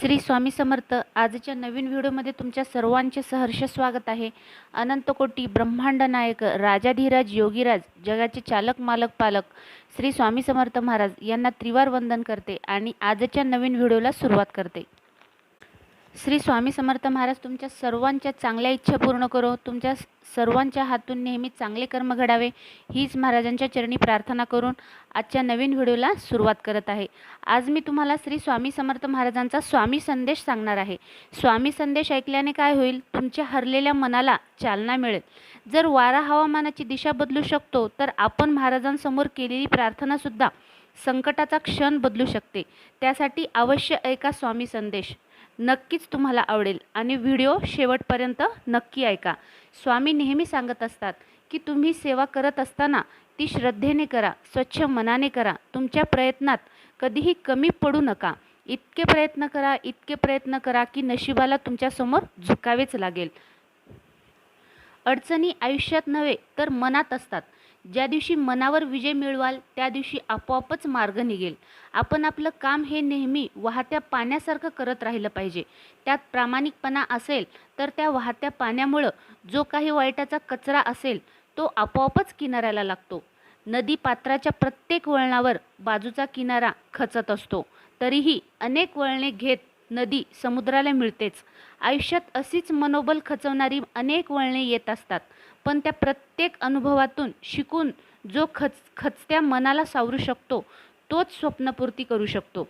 श्री स्वामी समर्थ आजच्या नवीन व्हिडिओमध्ये तुमच्या सर्वांचे सहर्ष स्वागत आहे. अनंतकोटी ब्रह्मांड नायक राजाधिराज योगीराज जगाचे चालक मालक पालक श्री स्वामी समर्थ महाराज यांना त्रिवार वंदन करते आणि आजच्या नवीन व्हिडिओला सुरुवात करते. श्री स्वामी समर्थ महाराज तुमच्या सर्वांच्या चांगल्या इच्छा पूर्ण करो. तुमच्या सर्वांच्या हातून नेहमी चांगले कर्म घडावे. हीच महाराजांच्या चरणी प्रार्थना करून आजच्या नवीन व्हिडिओला सुरुवात करत आहे. आज मी तुम्हाला श्री स्वामी समर्थ महाराजांचा स्वामी संदेश सांगणार आहे. स्वामी संदेश ऐकल्याने काय होईल? तुमच्या हरलेल्या मनाला चालना मिळेल. जर वारा हवामानाची दिशा बदलू शकतो तर आपण महाराजांसमोर केलेली प्रार्थनासुद्धा संकटाचा क्षण बदलू शकते. त्यासाठी अवश्य ऐका स्वामी संदेश. नक्कीच तुम्हाला आवडेल आणि व्हिडिओ शेवटपर्यंत नक्की ऐका. स्वामी नेहमी सांगत असतात की तुम्ही सेवा करत असताना ती श्रद्धेने करा स्वच्छ मनाने करा. तुमच्या प्रयत्नात कधीही कमी पडू नका. इतके प्रयत्न करा इतके प्रयत्न करा की नशिबाला तुमच्यासमोर झुकावेच लागेल. अडचणी आयुष्यात नव्हे तर मनात असतात. ज्या दिवशी मनावर विजय मिळवाल त्या दिवशी आपोआपच मार्ग निघेल. आपण आपलं काम हे नेहमी वाहत्या पाण्यासारखं करत राहिलं पाहिजे. त्यात प्रामाणिकपणा असेल तर त्या वाहत्या पाण्यामुळं जो काही वाईटाचा कचरा असेल तो आपोआपच किनाऱ्याला लागतो. नदी पात्राच्या प्रत्येक वळणावर बाजूचा किनारा खचत असतो. तरीही अनेक वळणे घेत नदी समुद्राला मिळतेच. आयुष्यात अशीच मनोबल खचवणारी अनेक वळणे येत असतात पण त्या प्रत्येक अनुभवातून शिकून जो खच खचत्या मनाला सावरू शकतो तोच स्वप्नपूर्ती करू शकतो.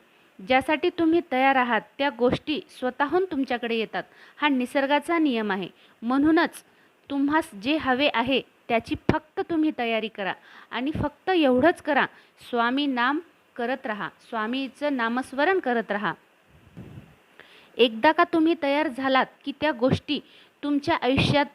ज्यासाठी तुम्ही तयार आहात त्या गोष्टी स्वतःहून तुमच्याकडे येतात. हा निसर्गाचा नियम आहे. म्हणूनच तुम्हास जे हवे आहे त्याची फक्त तुम्ही तयारी करा आणि फक्त एवढंच करा. स्वामी नाम करत राहा. स्वामीचं नामस्मरण करत राहा. एकदा का तुम्ही तयार झालात की त्या गोष्टी तुमच्या आयुष्यात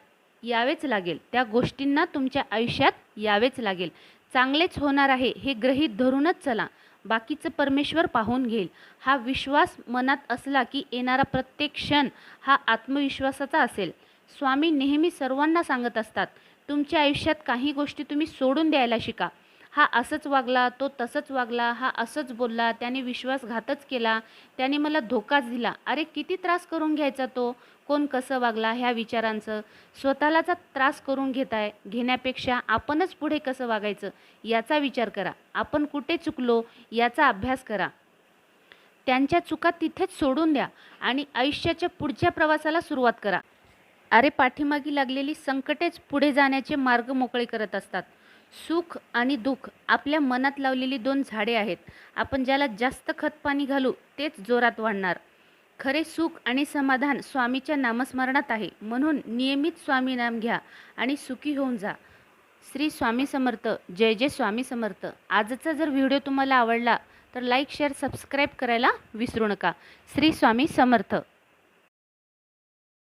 यावेच लागेल? त्या गोष्टींना तुमच्या आयुष्यात यावेच लागेल. चांगलेच होणार आहे हे ग्रहीत धरूनच चला. बाकीचं परमेश्वर पाहून घेईल. हा विश्वास मनात असला की येणारा प्रत्येक क्षण हा आत्मविश्वासाचा असेल. स्वामी नेहमी सर्वांना सांगत असतात तुमच्या आयुष्यात काही गोष्टी तुम्ही सोडून द्यायला शिका. हा असंच वागला तो तसंच वागला हा असंच बोलला त्याने विश्वासघातच केला त्याने मला धोकाच दिला. अरे किती त्रास करून घ्यायचा तो? कोण कसं वागला ह्या विचारांचं? स्वतःलाचा त्रास करून घेताय घेण्यापेक्षा आपणच पुढे कसं वागायचं? याचा विचार करा. आपण कुठे चुकलो याचा अभ्यास करा. त्यांच्या चुका तिथेच सोडून द्या आणि आयुष्याच्या पुढच्या प्रवासाला सुरुवात करा. अरे पाठीमागी लागलेली संकटेच पुढे जाण्याचे मार्ग मोकळे करत असतात. सुख आणि दुःख आपल्या मनात लावलेली दोन झाडे आहेत. आपण ज्याला जास्त खतपाणी घालू तेच जोरात वाढणार. खरे सुख आणि समाधान स्वामीच्या नामस्मरणात आहे. म्हणून नियमित स्वामी नाम घ्या आणि सुखी होऊन जा. श्री स्वामी समर्थ. जय जय स्वामी समर्थ. आजचा जर व्हिडिओ तुम्हाला आवडला तर लाईक शेअर सबस्क्राईब करायला विसरू नका. श्री स्वामी समर्थ.